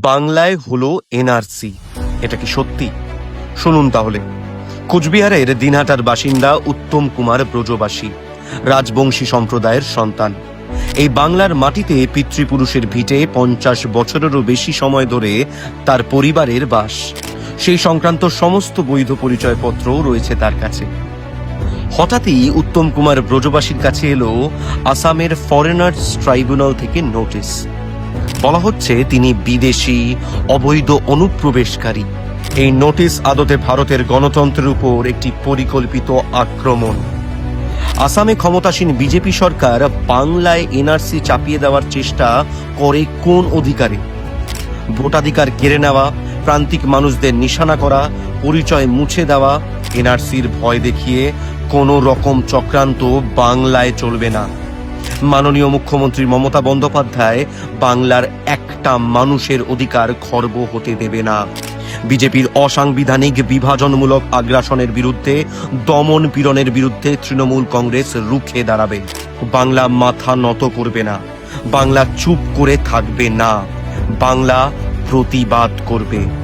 বাংলায় হলো এনআরসি। এটা কি সত্যি? শুনুন তাহলে। কোচবিহারের দিনহাটার বাসিন্দা উত্তম কুমার ব্রজবাসী, রাজবংশী সম্প্রদায়ের সন্তান। এই বাংলার মাটিতে পিতৃপুরুষের ভিটে পঞ্চাশ বছরেরও বেশি সময় ধরে তার পরিবারের বাস। সেই সংক্রান্ত সমস্ত বৈধ পরিচয়পত্রও রয়েছে তার কাছে। হঠাৎই উত্তম কুমার ব্রজবাসীর কাছে এলো আসামের ফরেনার্স ট্রাইব্যুনাল থেকে নোটিশ। বলা হচ্ছে তিনি বিদেশি, অবৈধ অনুপ্রবেশকারী। এই নোটিশ আদতে ভারতের গণতন্ত্রের উপর একটি পরিকল্পিত আক্রমণ। আসামে ক্ষমতাসীন বিজেপি সরকার বাংলায় এনআরসি চাপিয়ে দেওয়ার চেষ্টা করে কোন অধিকারে? ভোটাধিকার কেড়ে নেওয়া, প্রান্তিক মানুষদের নিশানা করা, পরিচয় মুছে দেওয়া, এনআরসির ভয় দেখিয়ে কোনো রকম চক্রান্ত বাংলায় চলবে না। মাননীয় মুখ্যমন্ত্রী মমতা বন্দ্যোপাধ্যায় বাংলার একটা মানুষের অধিকার খর্ব হতে দেবে না। বিজেপির অসাংবিধানিক বিভাজনমূলক আগ্রাসনের বিরুদ্ধে, দমন পীড়নের বিরুদ্ধে তৃণমূল কংগ্রেস রুখে দাঁড়াবে। বাংলা মাথা নত করবে না। বাংলা চুপ করে থাকবে না। বাংলা প্রতিবাদ করবে।